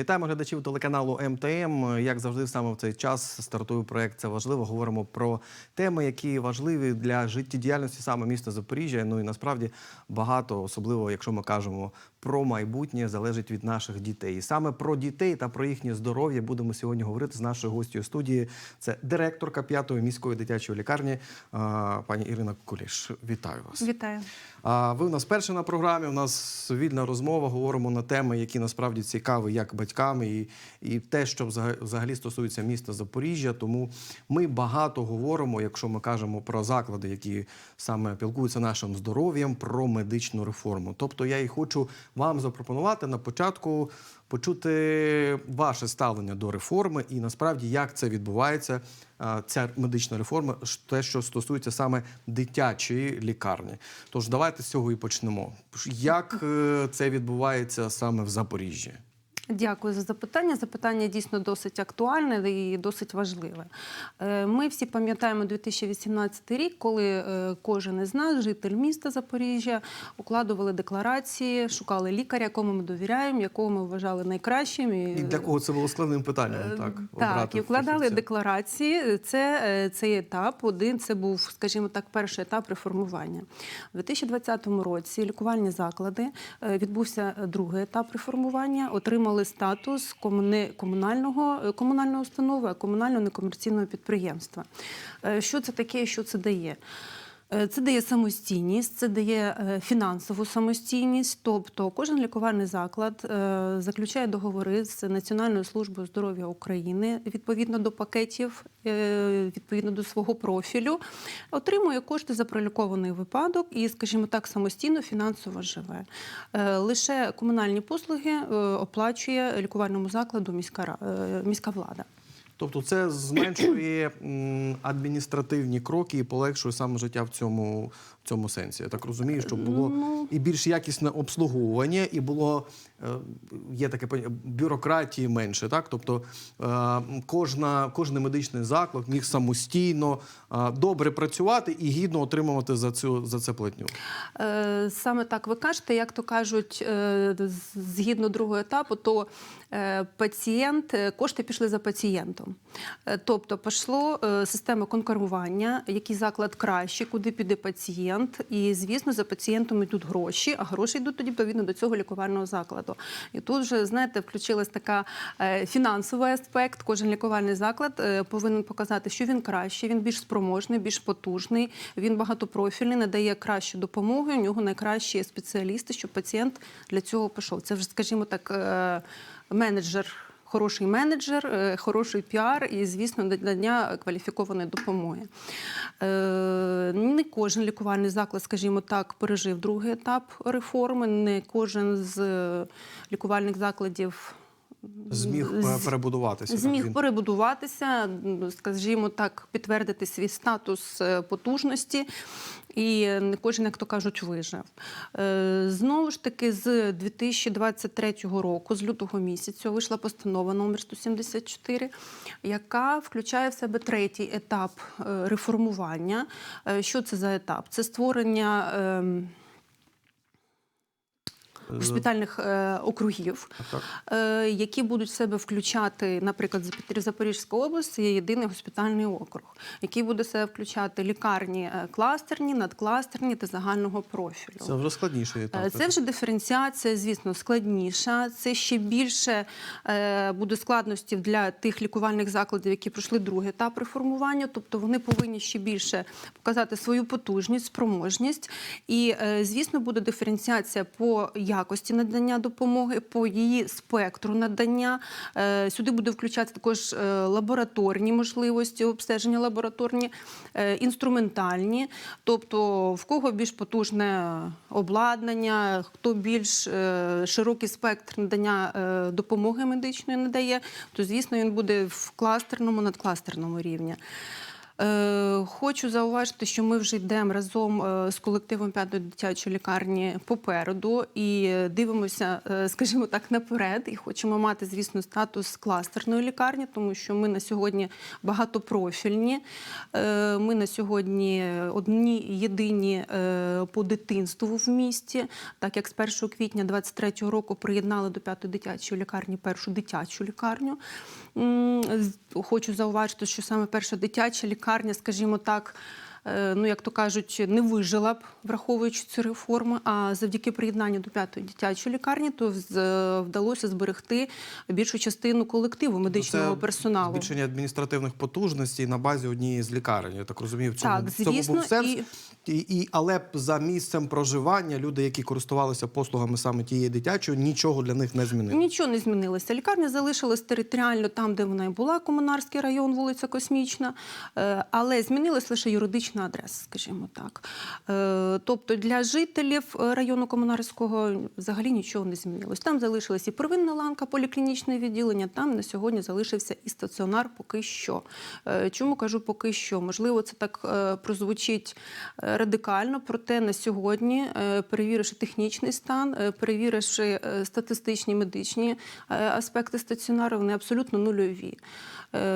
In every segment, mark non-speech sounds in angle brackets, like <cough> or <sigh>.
Вітаємо глядачів телеканалу МТМ. Як завжди, саме в цей час стартує проект Це важливо. Говоримо про теми, які важливі для життєдіяльності саме міста Запоріжжя. Ну і насправді багато, особливо якщо ми кажемо про майбутнє, залежить від наших дітей. І саме про дітей та про їхнє здоров'я будемо сьогодні говорити з нашою гостю студії. Це директорка п'ятої міської дитячої лікарні, пані Ірина Куліш. Вітаю вас. Вітаю. А ви у нас перші на програмі. У нас вільна розмова. Говоримо на теми, які насправді цікаві як батькам, і, і те, що взагалі стосується міста Запоріжжя. Тому ми багато говоримо, якщо ми кажемо про заклади, які саме пілкуються нашим здоров'ям, про медичну реформу. Тобто я і хочу вам запропонувати на початку почути ваше ставлення до реформи і насправді як це відбувається. Ця медична реформа, те, що стосується саме дитячої лікарні. Тож давайте з цього і почнемо. Як е, це відбувається саме в Запоріжжі? Дякую за запитання. Запитання дійсно досить актуальне і досить важливе. Е, Ми всі пам'ятаємо 2018 рік, коли е, кожен із нас, житель міста Запоріжжя, укладували декларації, шукали лікаря, якому ми довіряємо, якого ми вважали найкращим. І для кого це було складним питанням? Так, Е, Так, і вкладали декларації. Це цей етап. Один це був, скажімо так, перший етап реформування. У 2020 році лікувальні заклади відбувся другий етап реформування. Отримали статус комуни- комунального е, комунальної установи, комунального некомерційного підприємства. Е, Що це таке? Що це дає? Е, Це дає самостійність, це дає е, фінансову самостійність. Тобто кожен лікувальний заклад е, заключає договори з Національною службою здоров'я України відповідно до пакетів, відповідно до свого профілю, отримує кошти за пролікований випадок і, скажімо так, самостійно фінансово живе. Лише комунальні послуги оплачує лікувальному закладу міська міська влада. Тобто це зменшує адміністративні кроки і полегшує саме життя в цьому, в цьому сенсі. Я так розумію, щоб було Ну. і більш якісне обслуговування, і було е, є таке поняття, бюрократії менше. Так? Тобто е, кожна, кожен медичний заклад міг самостійно е, добре працювати і гідно отримувати за цю за це платню. Саме так ви кажете, як то кажуть, згідно другого етапу, то пацієнт, е, кошти пішли за пацієнтом. Е, Тобто пішло е, система конкурування, який заклад краще, куди піде пацієнт. І, звісно, за пацієнтом йдуть гроші, а гроші йдуть тоді відповідно до цього лікувального закладу. І тут вже, знаєте, включилась така е, фінансовий аспект. Кожен лікувальний заклад е, повинен показати, що він краще, він більш спроможний, більш потужний, він багатопрофільний, надає кращу допомогу. У нього найкращі спеціалісти, щоб пацієнт для цього пішов. Це вже, скажімо так, е, менеджер. Хороший менеджер, е, хороший піар і, звісно, надання кваліфікованої допомоги. Е, Не кожен лікувальний заклад, скажімо так, пережив другий етап реформи. Не кожен з лікувальних закладів Зміг е, перебудуватися. Зміг Він- перебудуватися, скажімо так, підтвердити свій статус е, потужності, і не кожен, як то кажуть, вижив. Е, Знову ж таки, з 2023 року, з лютого місяця, вийшла постанова номер 174, яка включає в себе третій етап реформування. Що це за етап? Це створення. Ем, Госпітальних е, округів, е, які будуть в себе включати, наприклад, Запор- Запорізька область є єдиний госпітальний округ, який буде в себе включати лікарні е, кластерні, надкластерні та загального профілю. Це вже складніший етап. Е, Це вже диференціація, звісно, складніша. Це ще більше е, буде складностей для тих лікувальних закладів, які пройшли другий етап реформування. Тобто вони повинні ще більше показати свою потужність, спроможність. І, е, звісно, буде диференціація по якості надання допомоги, по її спектру надання. Е, Сюди буде включати також е, лабораторні можливості, обстеження лабораторні, е, інструментальні. Тобто, в кого більш потужне обладнання, хто більш широкий спектр надання допомоги медичної надає, то звісно він буде в кластерному, надкластерному рівні. Е, Хочу зауважити, що ми вже йдемо разом е, з колективом п'ятої дитячої лікарні попереду і дивимося, е, скажімо так, наперед. І хочемо мати, звісно, статус кластерної лікарні, тому що ми на сьогодні багатопрофільні. Ми на сьогодні одні єдині по дитинству в місті, так як з 1 квітня 2023 року приєднали до п'ятої дитячої лікарні першу дитячу лікарню. Хочу зауважити, що саме перша дитяча лікарня, скажімо так, е, ну як то кажуть, не вижила б, враховуючи цю реформу. А завдяки приєднанню до п'ятої дитячої лікарні, то е, вдалося зберегти більшу частину колективу медичного Ну, Це персоналу. Збільшення адміністративних потужностей на базі однієї з лікарень. Я так розумію, в цьому, Так, в цьому звісно, був сенс. і- І, і, але за місцем проживання люди, які користувалися послугами саме тієї дитячої, нічого для них не змінило. Нічого не змінилося. Лікарня залишилась територіально там, де вона і була, Комунарський район, вулиця Космічна, Е, але змінилась лише юридична адреса, скажімо так. Е, Тобто для жителів е, району Комунарського взагалі нічого не змінилось. Там залишилась і первинна ланка поліклінічне відділення, там на сьогодні залишився і стаціонар поки що. Чому кажу поки що? Можливо, це так прозвучить радикально, проте на сьогодні, е, перевіривши технічний стан, е, перевіривши е, статистичні медичні аспекти стаціонару, вони абсолютно нульові.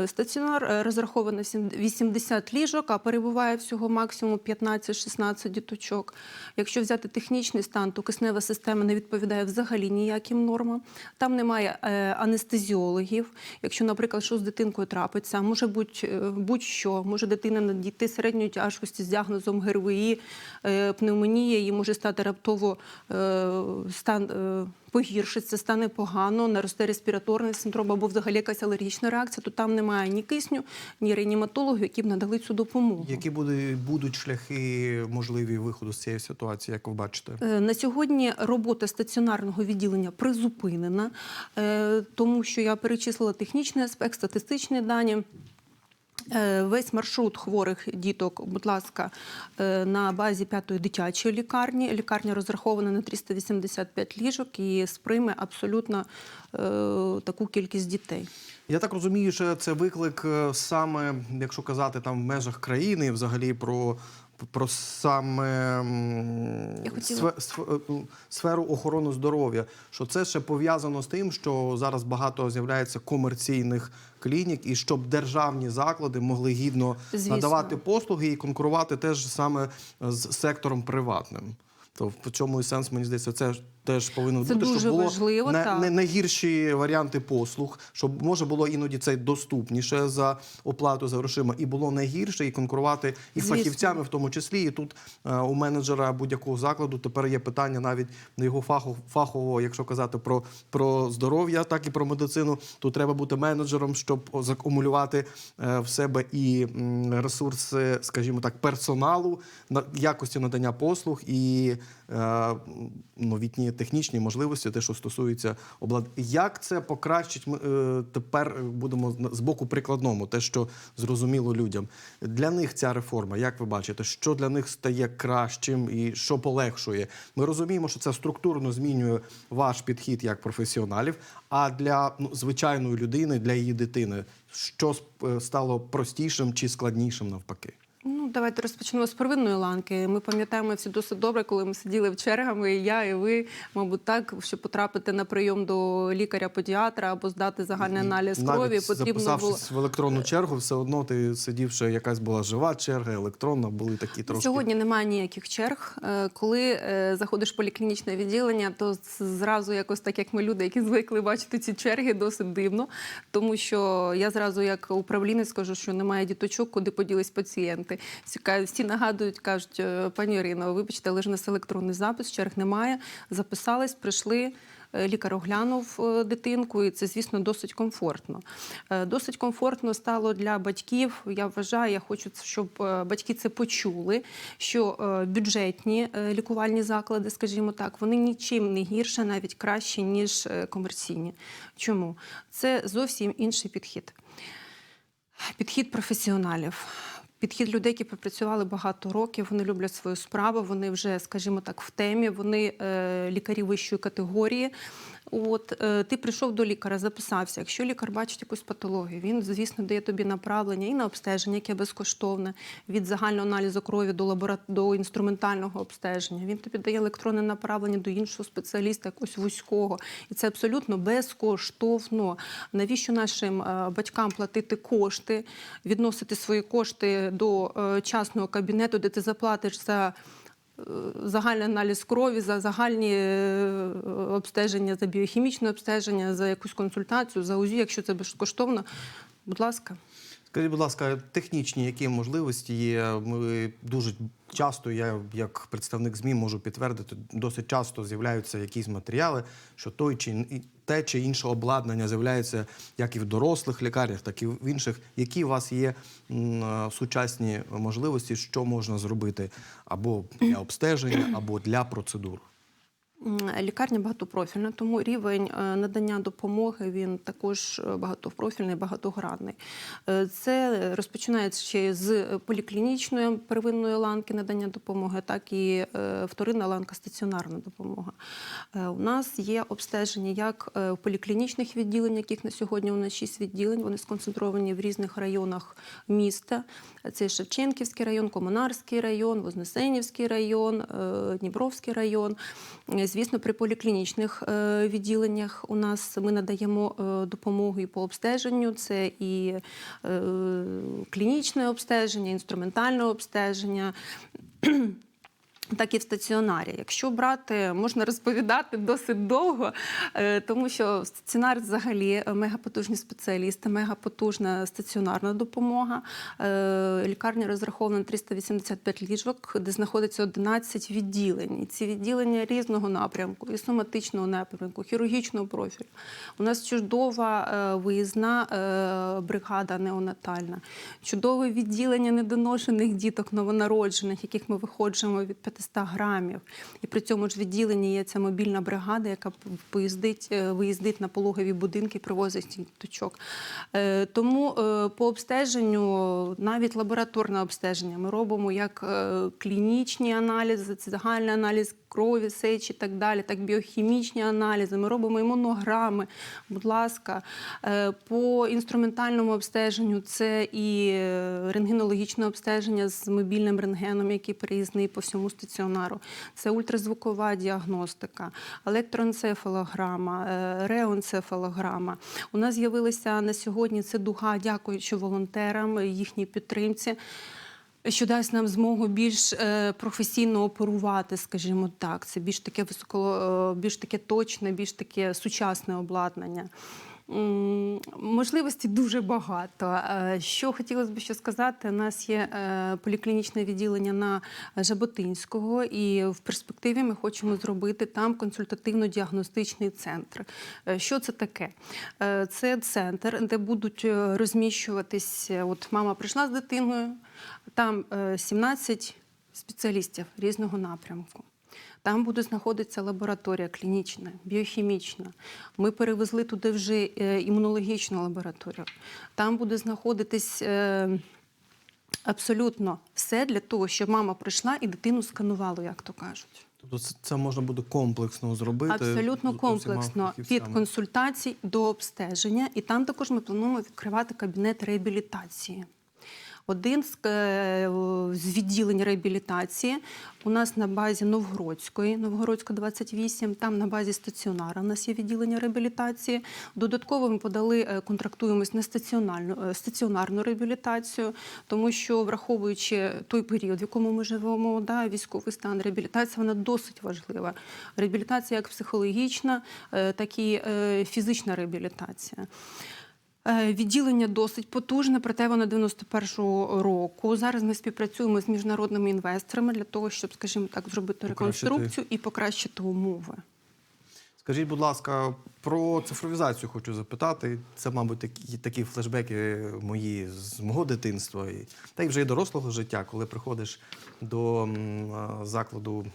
Стаціонар розрахований на 80 ліжок, а перебуває всього максимум 15-16 діточок. Якщо взяти технічний стан, то киснева система не відповідає взагалі ніяким нормам. Там немає анестезіологів. Якщо, наприклад, що з дитинкою трапиться, може е, будь-що, може дитина надійти середньої тяжкості з діагнозом ГРВІ, е, пневмонія, їй може стати раптово е, стан. е, Погіршиться, стане погано, наросте респіраторний синдром або взагалі якась алергічна реакція, то там немає ні кисню, ні реаніматологів, які б надали цю допомогу. Які буде, будуть шляхи можливі виходу з цієї ситуації, як ви бачите? На сьогодні робота стаціонарного відділення призупинена, тому що я перечислила технічний аспект, статистичні дані. Е, Весь маршрут хворих діток, будь ласка, е, на базі п'ятої дитячої лікарні. Лікарня розрахована на 385 ліжок і сприйме абсолютно е, таку кількість дітей. Я так розумію, що це виклик саме, якщо казати там в межах країни, взагалі про. Про саме Я хотіла- сфе- сф- сферу охорони здоров'я, що це ще пов'язано з тим, що зараз багато з'являється комерційних клінік, і щоб державні заклади могли гідно Звісно. надавати послуги і конкурувати теж саме з сектором приватним. То в цьому і сенс, мені здається, це теж повинно Це бути, дуже щоб було важливо, не, так. не найгірші варіанти послуг, щоб може було іноді це доступніше за оплату за грошима, і було найгірше, і конкурувати і Звісно. фахівцями, в тому числі. І тут е, у менеджера будь-якого закладу тепер є питання навіть на його фаху, фахового, якщо казати про, про здоров'я, так і про медицину. Тут треба бути менеджером, щоб закумулювати е, в себе і ресурси, скажімо так, персоналу на якості надання послуг і новітні технічні можливості, те, що стосується облад. Як це покращить? Ми е, тепер будемо з боку прикладному, те, що зрозуміло людям. Для них ця реформа, як ви бачите, що для них стає кращим і що полегшує? Ми розуміємо, що це структурно змінює ваш підхід як професіоналів. А для ну, звичайної людини, для її дитини, що е, стало простішим чи складнішим навпаки? Ну, давайте розпочнемо з первинної ланки. Ми пам'ятаємо всі досить добре, коли ми сиділи в чергами, і я, і ви, мабуть, так, щоб потрапити на прийом до лікаря-педіатра або здати загальний аналіз крові, Навіть потрібно було. в електронну чергу, все одно ти сидів, що якась була жива черга, електронна, були такі трошки. Сьогодні немає ніяких черг. Е, Коли е, заходиш в поліклінічне відділення, то зразу якось так, як ми люди, які звикли бачити ці черги, досить дивно. Тому що я зразу, як управлінець, скажу, що немає діточок, куди поділись пацієнти. Всі нагадують, кажуть, «Е, пані Ірино, вибачте, але ж у нас електронний запис, черг немає. Записались, прийшли. Е, Лікар оглянув е, дитинку, і це, звісно, досить комфортно. Досить комфортно стало для батьків. Я вважаю, я хочу, щоб батьки це почули. Що бюджетні лікувальні заклади, скажімо так, вони нічим не гірше, навіть краще, ніж комерційні. Чому? Це зовсім інший підхід. Підхід професіоналів. Підхід людей, які попрацювали багато років, вони люблять свою справу, вони вже, скажімо так, в темі, вони е, лікарі вищої категорії. От е, ти прийшов до лікаря, записався. Якщо лікар бачить якусь патологію, він, звісно, дає тобі направлення і на обстеження, яке безкоштовне, від загального аналізу крові до лабора... до інструментального обстеження. Він тобі дає електронне направлення до іншого спеціаліста, якогось вузького. І це абсолютно безкоштовно. Навіщо нашим е, батькам платити кошти, відносити свої кошти до е, частного кабінету, де ти заплатиш за загальний аналіз крові, за загальні е, обстеження, за біохімічне обстеження, за якусь консультацію, за УЗІ, якщо це безкоштовно, будь ласка. Скажіть, будь ласка, технічні які можливості є? Ми дуже часто, я як представник ЗМІ можу підтвердити, досить часто з'являються якісь матеріали, що той чи те чи інше обладнання з'являється як і в дорослих лікарнях, так і в інших. Які у вас є е, сучасні можливості, що можна зробити або для обстеження, або для процедур? Лікарня багатопрофільна, тому рівень е, надання допомоги він також е, багатопрофільний, багатогранний. Е, Це розпочинається ще з поліклінічної первинної ланки надання допомоги, так і вторинна ланка стаціонарна допомога. У нас є обстеження як в поліклінічних відділеннях, яких на сьогодні у нас 6 відділень. Вони сконцентровані в різних районах міста. Це Шевченківський район, Комунарський район, Вознесенівський район, Дніпровський район. Звісно, при поліклінічних е, відділеннях у нас ми надаємо е, допомогу і по обстеженню. Це і е, клінічне обстеження, інструментальне обстеження. Так і в стаціонарі. Якщо брати, можна розповідати досить довго, е, тому що стаціонар взагалі мегапотужні спеціалісти, мегапотужна стаціонарна допомога. Е, Лікарня розрахована на 385 ліжок, де знаходиться 11 відділень. І ці відділення різного напрямку, і соматичного напрямку, хірургічного профілю. У нас чудова е, виїзна е, бригада неонатальна, чудове відділення недоношених діток новонароджених, яких ми виходжуємо від 500 грамів. І при цьому ж відділенні є ця мобільна бригада, яка поїздить, е, виїздить на пологові будинки, привозить діточок. Е, Тому е, по обстеженню, навіть лабораторне обстеження, ми робимо як клінічні аналізи, це загальний аналіз крові, сечі і так далі, так біохімічні аналізи. Ми робимо імунограми, будь ласка. Е, По інструментальному обстеженню це і е, рентгенологічне обстеження з мобільним рентгеном, який переїзний по всьому стаціонару. Це ультразвукова діагностика, електроенцефалограма, е, реоенцефалограма. У нас з'явилися на сьогодні це дуга, дякуючи волонтерам, їхній підтримці що дасть нам змогу більш е, професійно оперувати, скажімо так. Це більш таке високо, е, більш таке точне, більш таке сучасне обладнання. М, Можливостей дуже багато. Е, Що хотілося б ще сказати, у нас є е, поліклінічне відділення на Жаботинського, і в перспективі ми хочемо зробити там консультативно-діагностичний центр. Е, Що це таке? Це центр, де будуть розміщуватись. е, От мама прийшла з дитиною, там е, 17 спеціалістів різного напрямку. Там буде знаходитися лабораторія клінічна, біохімічна. Ми перевезли туди вже е, імунологічну лабораторію. Там буде знаходитись е, абсолютно все для того, щоб мама прийшла і дитину сканувала, як то кажуть. Тобто це, це можна буде комплексно зробити. Абсолютно комплексно від консультацій до обстеження. І там також ми плануємо відкривати кабінет реабілітації. Один з, е, з відділень реабілітації у нас на базі Новгородської, Новгородська 28, там на базі стаціонара у нас є відділення реабілітації. Додатково ми подали, е, контрактуємось на стаціонарну, е, стаціонарну реабілітацію, тому що, враховуючи той період, в якому ми живемо, да, військовий стан, реабілітація вона досить важлива. Реабілітація як психологічна, так і фізична реабілітація. Е, Відділення досить потужне, проте воно 91-го року. Зараз ми співпрацюємо з міжнародними інвесторами для того, щоб, скажімо так, зробити Покращити. реконструкцію і покращити умови. Скажіть, будь ласка, про цифровізацію хочу запитати. Це, мабуть, такі, такі флешбеки мої з мого дитинства, і, та й вже і дорослого життя, коли приходиш до закладу,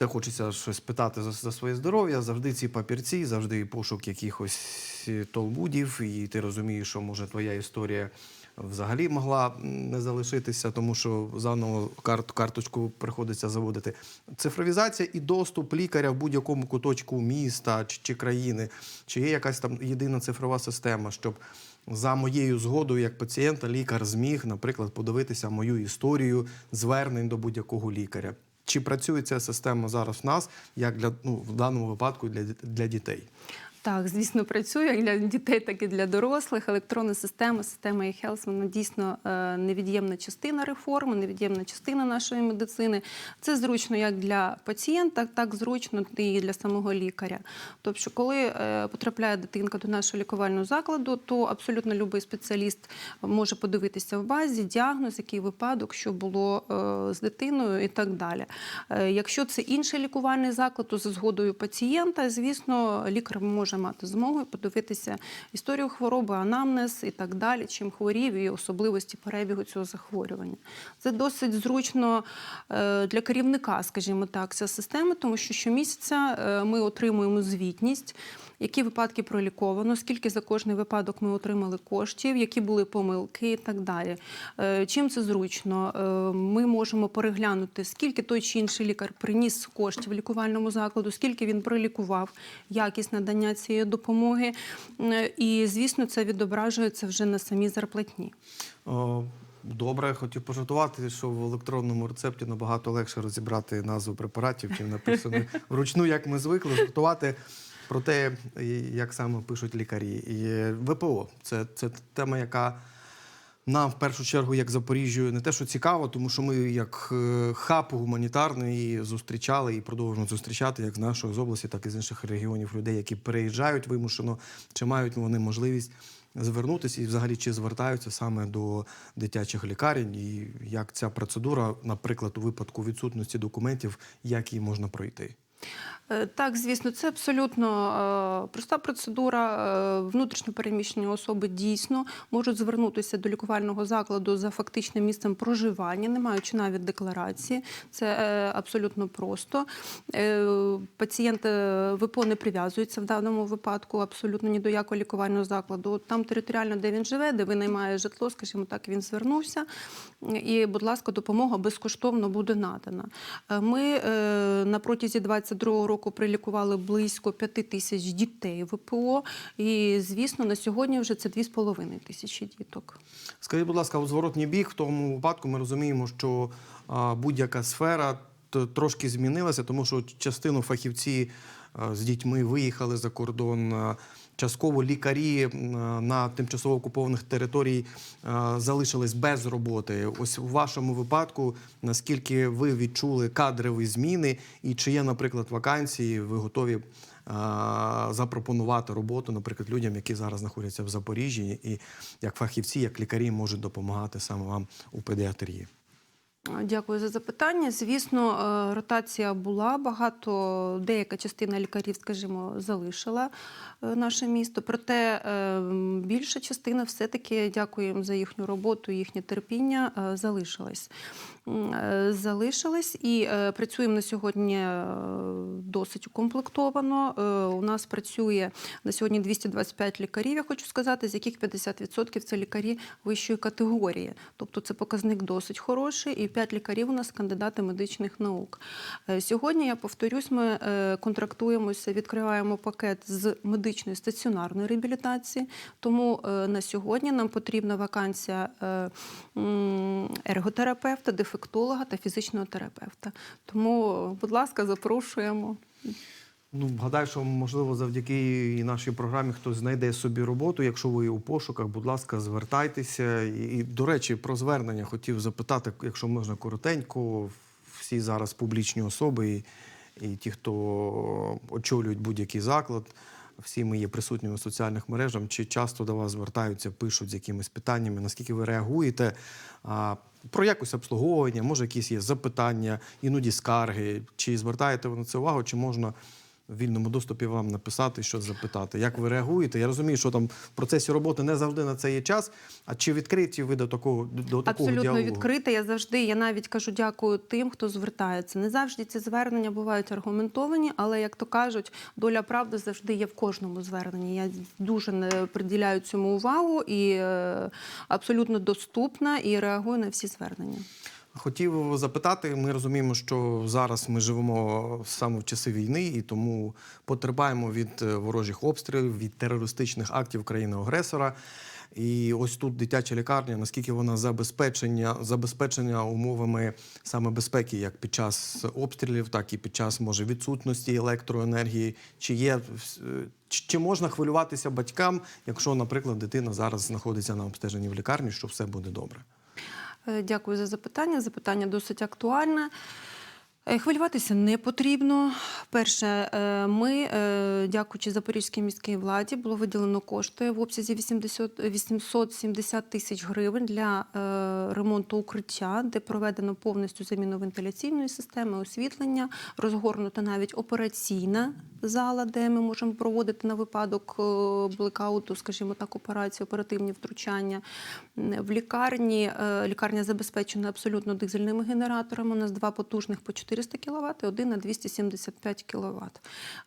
де хочеться щось питати за, за своє здоров'я, завжди ці папірці, завжди пошук якихось толбудів, і ти розумієш, що може твоя історія взагалі могла не залишитися, тому що заново карту, карточку приходиться заводити. Цифровізація і доступ лікаря в будь-якому куточку міста чи, чи країни, чи є якась там єдина цифрова система, щоб за моєю згодою, як пацієнта, лікар зміг, наприклад, подивитися мою історію звернень до будь-якого лікаря. Чи працює ця система зараз в нас, як для ну в даному випадку для, для дітей? Так, звісно, працює для дітей, так і для дорослих. Електронна система, система e-health, вона дійсно е, невід'ємна частина реформи, невід'ємна частина нашої медицини. Це зручно як для пацієнта, так зручно і для самого лікаря. Тобто, коли е, потрапляє дитинка до нашого лікувального закладу, то абсолютно будь-який спеціаліст може подивитися в базі діагноз, який випадок, що було е, з дитиною і так далі. Якщо це інший лікувальний заклад, то за згодою пацієнта, звісно, лікар може мати змогу подивитися історію хвороби, анамнез і так далі, чим хворів і особливості перебігу цього захворювання. Це досить зручно е, для керівника, скажімо так, ця система, тому що щомісяця е, ми отримуємо звітність. Які випадки проліковано, скільки за кожний випадок ми отримали коштів, які були помилки і так далі. Е, Чим це зручно? Е, Ми можемо переглянути, скільки той чи інший лікар приніс коштів лікувальному закладу, скільки він пролікував, якість надання цієї допомоги. Е, І, звісно, це відображується вже на самій зарплатні. Добре, хотів пожартувати, що в електронному рецепті набагато легше розібрати назву препаратів, чим написано вручну, як ми звикли жартувати про те, як саме пишуть лікарі. І ВПО це, це тема, яка нам в першу чергу, як Запоріжжю, не те, що цікаво, тому що ми як е, хаб гуманітарний зустрічали і продовжуємо зустрічати як з нашої з області, так і з інших регіонів людей, які переїжджають вимушено, чи мають вони можливість звернутися і взагалі чи звертаються саме до дитячих лікарень, і як ця процедура, наприклад, у випадку відсутності документів, як її можна пройти. Е, Так, звісно, це абсолютно е, проста процедура. Е, Внутрішньо переміщені особи дійсно можуть звернутися до лікувального закладу за фактичним місцем проживання, не маючи навіть декларації. Це абсолютно просто. Пацієнт ВПО не прив'язується в даному випадку абсолютно ні до якого лікувального закладу. Там територіально, де він живе, де винаймає житло, скажімо так, він звернувся. І, будь ласка, допомога безкоштовно буде надана. Ми на протязі 22 року прилікували близько 5 тисяч дітей ВПО. І, звісно, на сьогодні вже це 2,5 тисячі діток. Скажіть, будь ласка, у зворотній бік в тому випадку ми розуміємо, що будь-яка сфера трошки змінилася, тому що частину фахівці з дітьми виїхали за кордон. а, Частково лікарі на тимчасово окупованих територій залишились без роботи. Ось у вашому випадку, наскільки ви відчули кадрові зміни, і чи є, наприклад, вакансії, ви готові запропонувати роботу, наприклад, людям, які зараз знаходяться в Запоріжжі, і як фахівці, як лікарі можуть допомагати саме вам у педіатрії. Дякую за запитання. Звісно, е, ротація була багато. Деяка частина лікарів, скажімо, залишила е, наше місто. Проте е, більша частина все-таки дякуємо за їхню роботу, їхнє терпіння, залишилась. Залишилась і працюємо на сьогодні досить укомплектовано. У нас працює на сьогодні 225 лікарів, я хочу сказати, з яких 50% це лікарі вищої категорії. Тобто це показник досить хороший, і 5 лікарів у нас кандидати медичних наук. Е, Сьогодні, я повторюсь, ми е, контрактуємося, відкриваємо пакет з медичної стаціонарної реабілітації. Тому е, на сьогодні нам потрібна вакансія ерготерапевта, дефектолога та фізичного терапевта. Тому, будь ласка, запрошуємо. Ну, гадаю, що можливо завдяки і нашій програмі хтось знайде собі роботу. Якщо ви у пошуках, будь ласка, звертайтеся. І, і до речі, про звернення хотів запитати, якщо можна коротенько, всі зараз публічні особи і, і ті, хто очолюють будь-який заклад. Всі ми є присутніми в соціальних мережах. Чи часто до вас звертаються, пишуть з якимись питаннями, наскільки ви реагуєте? А, про якось обслуговування, може, якісь є запитання, іноді скарги. Чи звертаєте ви на це увагу, чи можна в вільному доступі вам написати, що запитати. Як ви реагуєте? Я розумію, що там в процесі роботи не завжди на це є час. А чи відкриті ви до такого до такого Абсолютно діалогу? відкрита. Я завжди, я навіть кажу дякую тим, хто звертається. Не завжди ці звернення бувають аргументовані, але як то кажуть, доля правди завжди є в кожному зверненні. Я дуже не приділяю цьому увагу і е, абсолютно доступна і реагую на всі звернення. Хотів запитати, ми розуміємо, що зараз ми живемо саме в часи війни, і тому потерпаємо від е, ворожих обстрілів, від терористичних актів країни-агресора. І ось тут дитяча лікарня, наскільки вона забезпечення, забезпечення умовами саме безпеки, як під час обстрілів, так і під час може відсутності електроенергії. Чи є е, чи чи можна хвилюватися батькам, якщо, наприклад, дитина зараз знаходиться на обстеженні в лікарні, що все буде добре? Е, Дякую за запитання. Запитання досить актуальне. Е, Хвилюватися не потрібно. Перше, е, ми, е, дякуючи Запорізькій міській владі, було виділено кошти в обсязі 80, 870 тисяч гривень для ремонту укриття, де проведено повністю заміну вентиляційної системи, освітлення, розгорнута навіть операційна зала, де ми можемо проводити на випадок блекауту, скажімо так, операції, оперативні втручання. В лікарні лікарня забезпечена абсолютно дизельними генераторами. У нас два потужних по 400 кВт, один на 275 кВт.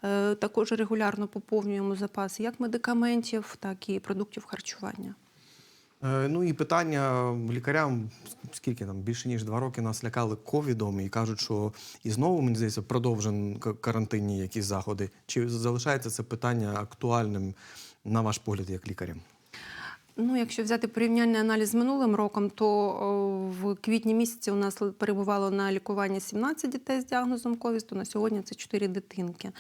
Е, Також регулярно поповнюємо запаси як медикаментів, так і продуктів харчування. Е, Ну і питання лікарям, скільки там більше ніж два роки нас лякали ковідом і кажуть, що і знову мені здається продовжен карантинні якісь заходи. Чи залишається це питання актуальним на ваш погляд як лікаря? Ну, якщо взяти порівняльний аналіз з минулим роком, то в квітні місяці у нас перебувало на лікуванні 17 дітей з діагнозом ковід, то на сьогодні це 4 дитинки.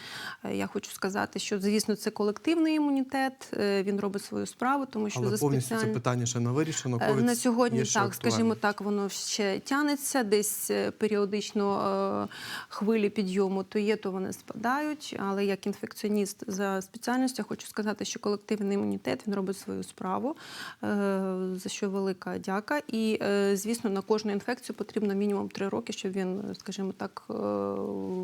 Е, Я хочу сказати, що звісно це колективний імунітет, е, він робить свою справу, тому що Але за повністю це питання ще не вирішено. Е, Ковід На сьогодні є так, актуальним. скажімо так, воно ще тянеться, десь е, періодично е, хвилі підйому то є, то вони спадають. Але як інфекціоніст за спеціальністю, хочу сказати, що колективний імунітет він робить свою справу, е, за що велика дяка. І, е, звісно, на кожну інфекцію потрібно мінімум три роки, щоб він, скажімо так, е,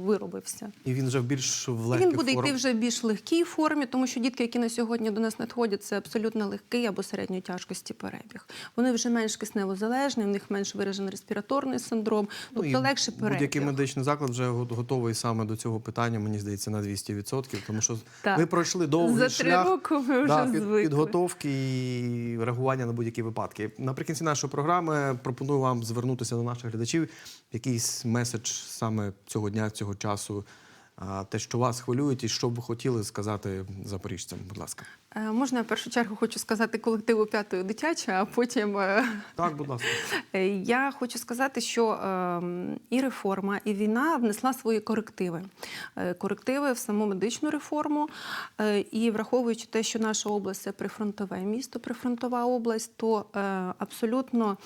виробився. І він вже в більш в І легких Він буде форм- йти вже в більш легкій формі, тому що дітки, які на сьогодні до нас надходять, це абсолютно легкий або середньої тяжкості перебіг. Вони вже менш кисневозалежні, в них менш виражений респіраторний синдром, Ну, тобто легше перебіг. Будь-який медичний заклад вже готовий саме до цього питання, мені здається, на 200%, тому що Так. ми пройшли довгий За три шлях роки ми вже да, під, підготовки і реагування на будь-які випадки. Наприкінці нашої програми пропоную вам звернутися до наших глядачів. Якийсь меседж саме цього дня, цього часу, те, що вас хвилюють, і що б ви хотіли сказати запоріжцям. Будь ласка. Е, Можна я в першу чергу хочу сказати колективу п'ятої дитячої, а потім е, Так, будь ласка. <laughs> Я хочу сказати, що ем, і реформа, і війна внесла свої корективи. Е, Корективи в саму медичну реформу. І враховуючи те, що наша область це прифронтове місто, прифронтова область, то абсолютно.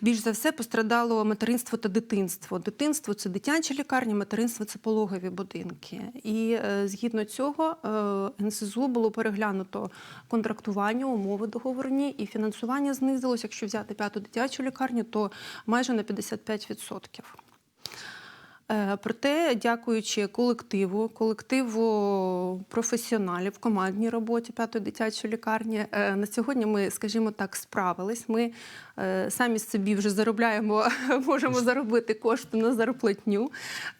Більш за все пострадало материнство та дитинство. Дитинство це дитячі лікарні, материнство це пологові будинки. І е, згідно цього е, НСЗУ було переглянуто контрактування, умови договорні, і фінансування знизилось. Якщо взяти п'яту дитячу лікарню, то майже на 55%. Е, Проте, дякуючи колективу, колективу професіоналів, командній роботі п'ятої дитячої лікарні, на сьогодні ми, скажімо так, справились. Ми самі собі вже заробляємо, <laughs> можемо заробити кошти на зарплатню.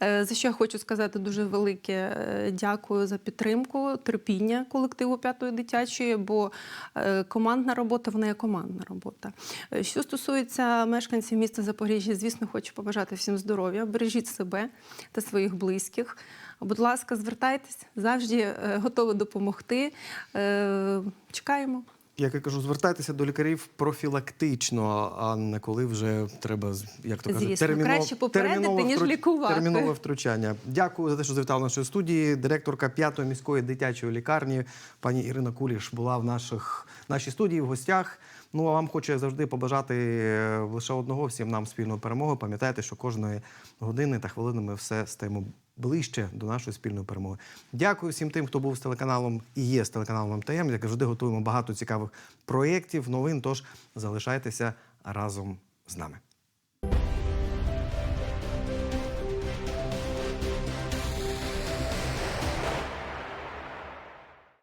Е, За що я хочу сказати дуже велике е, дякую за підтримку, терпіння колективу п'ятої дитячої, бо е, командна робота вона є командна робота. Е, Що стосується мешканців міста Запоріжжя, звісно, хочу побажати всім здоров'я, бережіть себе та своїх близьких. Будь ласка, звертайтесь, завжди е, готові допомогти. Е, Чекаємо. Як я кажу, звертайтеся до лікарів профілактично, а не коли вже треба, як то кажуть, терміново, краще попередити, ніж лікувати. термінове втручання. Дякую за те, що завітали в нашої студії. Директорка п'ятої міської дитячої лікарні, пані Ірина Куліш, була в наших нашій студії в гостях. Ну а вам хочу завжди побажати е, лише одного всім нам спільної перемоги. Пам'ятайте, що кожної години та хвилини ми все стаємо ближче до нашої спільної перемоги. Дякую всім тим, хто був з телеканалом і є з телеканалом МТМ. Як завжди, готуємо багато цікавих проєктів, новин. Тож залишайтеся разом з нами.